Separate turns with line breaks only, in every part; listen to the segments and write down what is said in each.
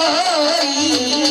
कोई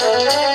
Thank you.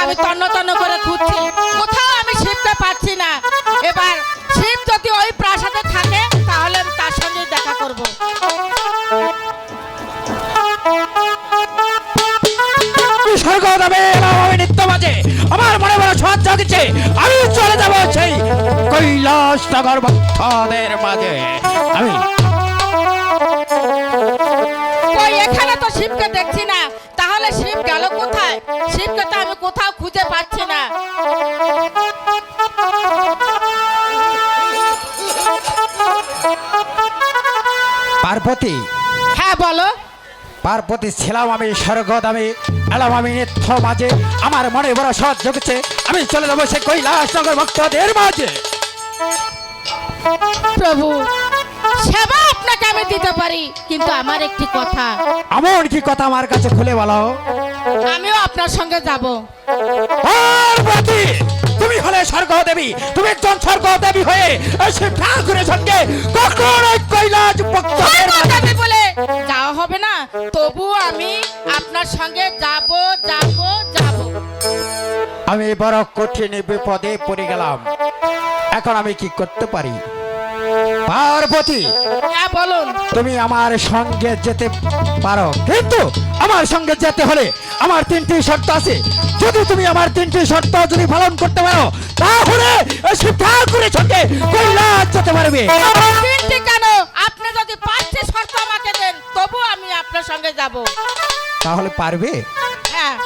আমি তন্ন তন্ন করে আমি
নিত্য মাঝে। আমার মনে মনে সহজ জাগছে আমি চলে যাব সেই কৈলাস নগর ভক্তদের মাঝে। আমি
এখানে তো শিবকে দেখছি না। তাহলে শিব গেল কোথায়? শিবকে তো আমি কোথাও খুঁজে পাচ্ছি না।
পার্বতী।
হ্যাঁ বলো।
পার্বতী ছিলাম আমি স্বর্গ দামে এলাম আমি নিত্য মাঝে। আমার মনে বড় সহজ জগছে আমি চলে যাব সেই কৈলাস নগর ভক্তদের মাঝে।
প্রভু সেবা আপনাকে আমি দিতে পারি কিন্তু আমার একটি কথা।
এমন কি কথা আমার কাছে খুলে বলো?
আমিও আপনার সঙ্গে যাব।
পার্বতী তুমি হলে স্বর্গ দেবী তুমি একজন স্বর্গ দেবী হয়ে এই ঠাকুরের সঙ্গে কখন কৈলাস ভক্তদের মাঝে
যাওয়া হবে না, তবু আমি আপনার সঙ্গে যাব যাব যাব।
আমি বড় কঠিন বিপদে পড়ে গেলাম। এখন আমি কি করতে পারি? পার্বতী
হ্যাঁ বলুন।
তুমি আমার সঙ্গে যেতে পারো। কিন্তু আমার সঙ্গে যেতে হলে আমার তিনটি শর্ত আছে। যদি তুমি আমার তিনটি শর্ত যদি পালন করতে পারো তাহলে শিব ঠাকুরের সঙ্গে কৈলাস যেতে পারবে।
তিনটি কেন? আপনি যদি পাঁচটি শর্ত আমাকে দেন তবু আমি আপনার সঙ্গে যাব।
তাহলে পারবে?
হ্যাঁ।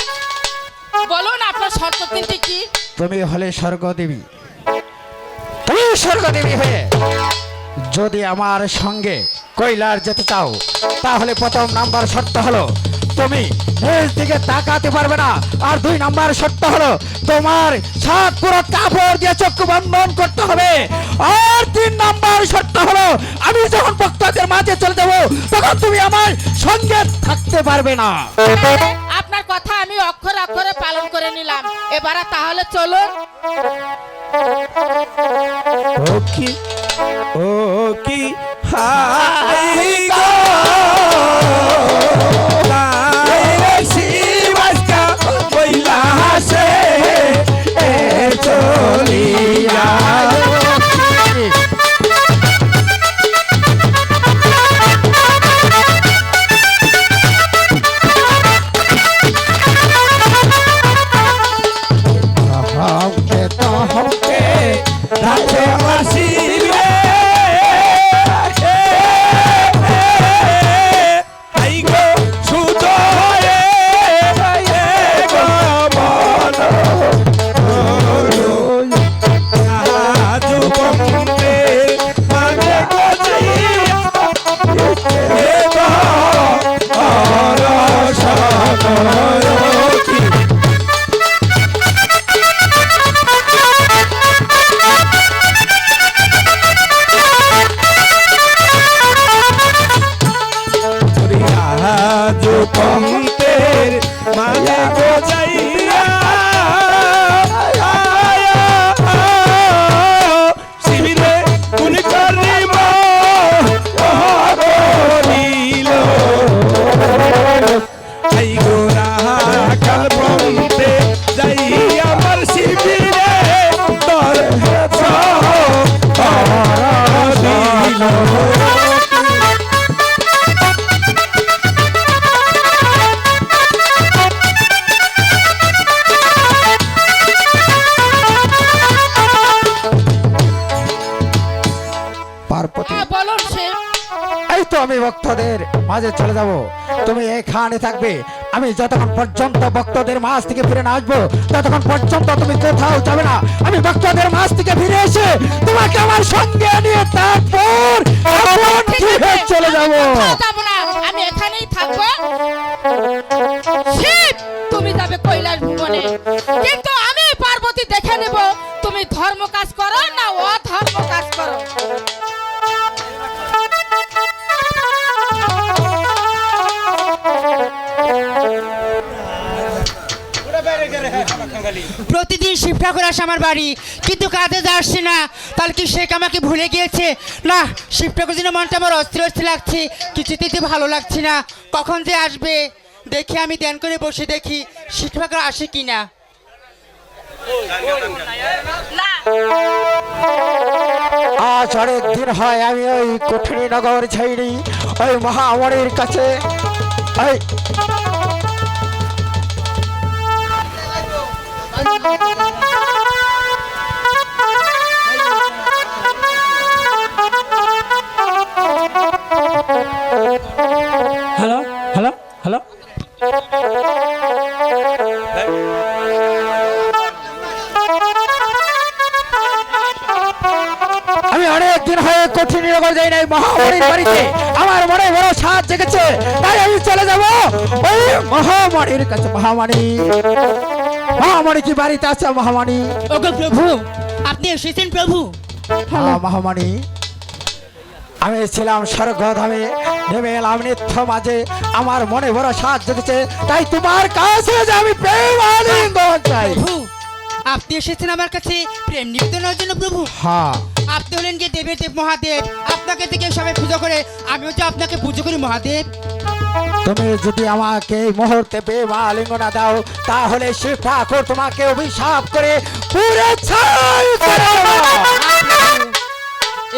বলুন আপনার শর্ত তিনটি কি?
তুমি হলে স্বর্গদেবী। স্বর্গদেবী হয়ে যদি আমার সঙ্গে কৈলার যেতে চাও, তাহলে প্রথম নাম্বার শর্ত হলো, তুমি নিজ দিকে তাকাতে পারবে না। আর দুই নাম্বার শর্ত হলো, তোমার সাত পুরো কাপড় দিয়ে চক্ষু বন্ধন করতে হবে। আর তিন নাম্বার শর্ত হলো, আমি যখন ভক্তদের মাঝে চলে যাব, তখন তুমি আমার সঙ্গে থাকতে পারবে না।
আপনার কথা আমি অক্ষরে অক্ষরে পালন করে নিলাম। এবারে তাহলে চলুন।
ও কি? ও কি? হাই
ভক্তদের মাঝে চলে যাব। তুমি এখানে থাকবে। আমি যতক্ষণ পর্যন্ত ভক্তদের মাঝ থেকে ফিরে না আসব, ততক্ষণ পর্যন্ত তুমি কোথাও যাবে না। আমি ভক্তদের মাঝ থেকে ফিরে এসে তোমাকে আমার সঙ্গে নিয়ে তারপর চলে যাব।
কিন্তু আমি পার্বতী দেখে নেব। তুমি ধর্ম কাজ করো না অধর্ম কাজ করো?
প্রতিদিন শিব ঠাকুর আসে আমার বাড়ি কিন্তু কাজে আসছে না তাহলে কি শেখ আমাকে ভুলে গিয়েছে? না শিব ঠাকুর যেন মনটা আমার অস্থির অস্থির লাগছে কিছুতেই তো ভালো লাগছে না। কখন যে আসবে? দেখি আমি ধ্যান করে বসে দেখি শিব ঠাকুর আসে কি না।
আজ অনেক দিন হয় আমি ওই কঠিনী নগর ছাইনি ওই মহামণির কাছে ওই
হ্যালো হ্যালো হ্যালো
আমি কঠিনী নগর যাই নাই আমার মনে বড় সাজ জেগেছে, তাই আমি চলে যাব ওই মহামণির কাছে মহামণি মহামণি কি বাড়িতে আছে মহামণি?
ওগো প্রভু আপনি এসেছেন প্রভু।
হ্যাঁ মহামণি। আমি ছিলাম স্বর্গধামে নেমে এলাম নিত্য মাঝে। আমার মনে বড় সাজ জেগেছে তাই তোমার কাছে যে আমি প্রেম আলিঙ্গন চাই।
আপনি এসেছেন আমার কাছে প্রেম নিবেদনের জন্য প্রভু।
হ্যাঁ।
আপনি হলেন গিয়ে দেবের দেব মহাদেব। আপনাকে থেকে সবাই পুজো করে আমিও তো আপনাকে পুজো করি মহাদেব।
তুমি যদি আমাকে এই মুহূর্তে প্রেম আলিঙ্গনা দাও তাহলে শিব ঠাকুর তোমাকে অভিশাপ করে পুরে।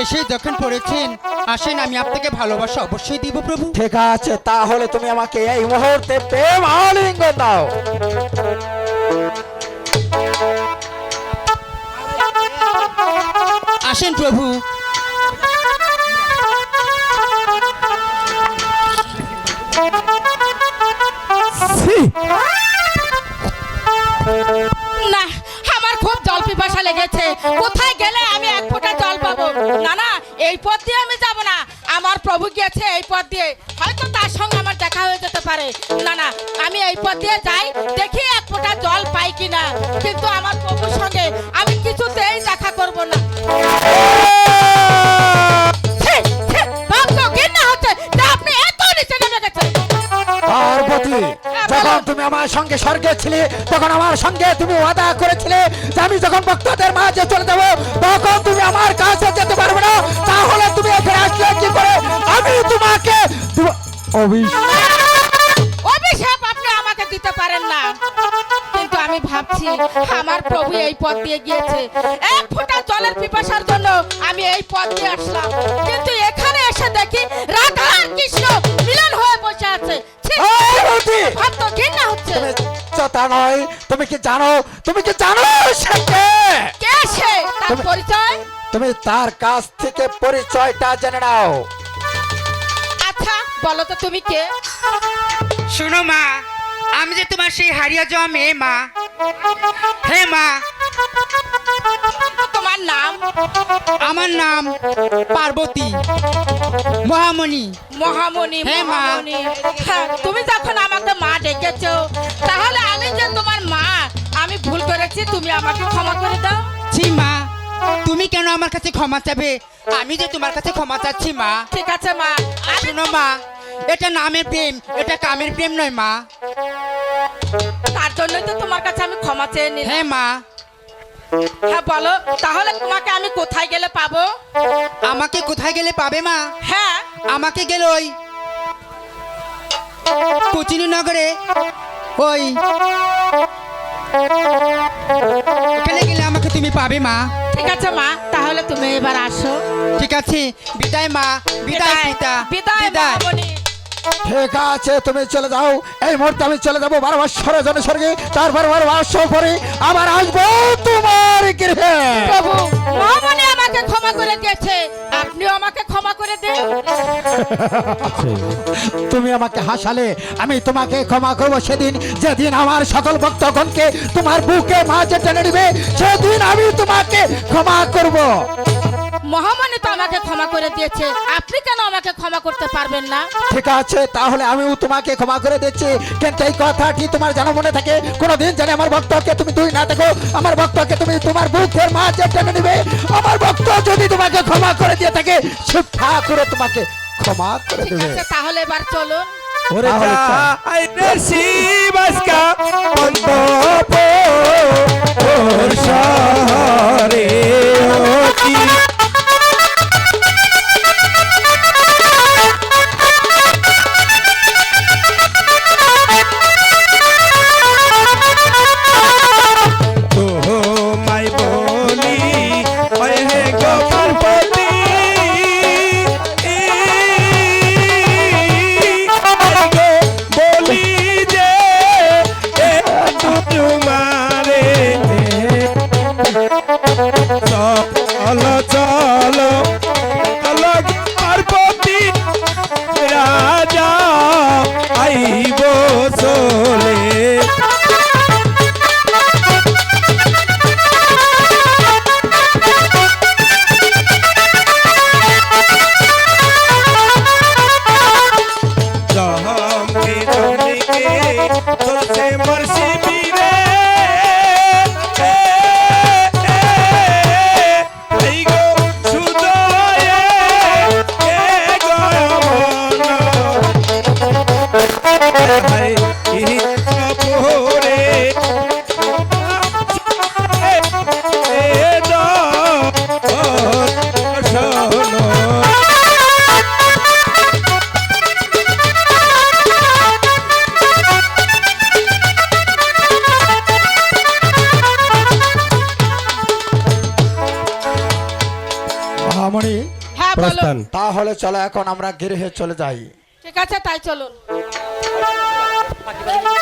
এসে যখন পড়েছেন আসেন আমি আপনাকে ভালোবাসা অবশ্যই দিব প্রভু।
ঠিক আছে তাহলে তুমি আমাকে এই মুহূর্তে প্রেম আলিঙ্গন দাও।
আসেন প্রভু।
পথ দিয়ে আমি যাব না। আমার প্রভু গিয়েছে এই পথ দিয়ে। হয়তো তার সঙ্গে আমার দেখা হয়ে যেতে পারে। না না, আমি এই পথ দিয়ে যাই। দেখি এক ফোঁটা জল পাই কিনা। কিন্তু আমার প্রভুর সঙ্গে আমি কিছুতেই দেখা করব না।
আমার সঙ্গে স্বর্গে ছিলে, তখন আমার সঙ্গে তুমি ওয়াদা করেছিলে যে আমি যখন ভক্তদের মাঝে চলে যাব, তখন তুমি আমার কাছে যেতে পারবে না। তাহলে তুমি এখানে আসলে কি করে? আমি তোমাকে অভিশাপ
আপনি আমাকে দিতে পারেন না। আমি ভাবছি আমার প্রভু এই পথ দিয়ে গিয়েছে। এক ফোঁটা জলের পিপাসার জন্য আমি এই পথ দিয়ে আসলাম। কিন্তু এখানে এসে দেখি রাধা আর কৃষ্ণ মিলন হয়ে বসে আছে। ঘৃণা হচ্ছে।
তুমি তা নয় তুমি কি জানো? তুমি কি জানো সে কে?
কে সে? তার পরিচয়?
তুমি তার কাছ থেকে পরিচয়টা জেনে নাও।
আচ্ছা বলো তো তুমি কে?
শোনো মা আমি যে তোমার সেই হারিয়ে যাওয়া মেয়ে মা। হে মা।
তোমার নাম?
আমার নাম পার্বতী। মহামণি।
মহামণি
হ্যাঁ, মা।
হ্যাঁ, তুমি যখন আমাকে মা ডেকেছো তাহলে আমি যে তোমার মা আমি ভুল করেছি তুমি আমাকে ক্ষমা করে দাও।
ছি মা। তুমি কেন আমার কাছে ক্ষমা চাবে? আমি যে তোমার কাছে ক্ষমা চাচ্ছি মা।
ঠিক আছে মা।
শোনো মা এটা নামের প্রেম এটা কামের প্রেম নয় মা।
তার জন্যই তো তোমার কাছে আমি ক্ষমা চেয়ে নিলাম।
হ্যাঁ মা।
হ্যাঁ বলো তাহলে তোমাকে আমি কোথায় গেলে পাবো?
আমাকে কোথায় গেলে পাবে মা?
হ্যাঁ।
আমাকে গেলে ওই কোচিনি নগরে ওই ওখানে গেলে আমাকে তুমি পাবে মা।
ঠিক আছে মা তাহলে তুমি এবার আসো।
ঠিক আছে। বিদায় মা। বিদায় পিতা।
বিদায় মহামণি
ঠিক আছে তুমি চলে যাও। এই মুহূর্তে আমি চলে যাব বারবার সরে জনে স্বর্গে তারপর বারবার পরে আবার আসব তোমার গৃহে।
প্রভু আমাকে ক্ষমা করে দিয়েছে। আপনিও আমাকে ক্ষমা করে দিন।
তুমি আমাকে হাসালে আমি তোমাকে ক্ষমা করব সেদিন। যেদিন আমার সকল ভক্তগণকে তোমার বুকে মাঝে টেনে নিবে সেদিন আমি তোমাকে ক্ষমা করব।
মহামানী তো আমাকে ক্ষমা করে দিয়েছে। আপনি কেন আমাকে ক্ষমা করতে পারবেন না?
ঠিক আছে তাহলে আমিও তোমাকে ক্ষমা করে দিচ্ছি। কিন্তু এই কথাটি তোমার যেন মনে থাকে কোনোদিন জানি আমার ভক্তকে তুমি তুই না দেখো আমার ভক্তকে তুমি তোমার বুকের মাঝে টেনে নিবে। আমার ভক্ত যদি তোমাকে ক্ষমা করে দিয়ে থাকে শিব ঠাকুরে তোমাকে ক্ষমা করে
ঠিক
দেবে।
আছে তাহলে এবার চলুন।
ওরে। যাই রে শিবাসকা অন্ত ওর শহরে
তাহলে চলো এখন আমরা গৃহে চলে যাই।
ঠিক আছে তাই চলুন। aqui da gente.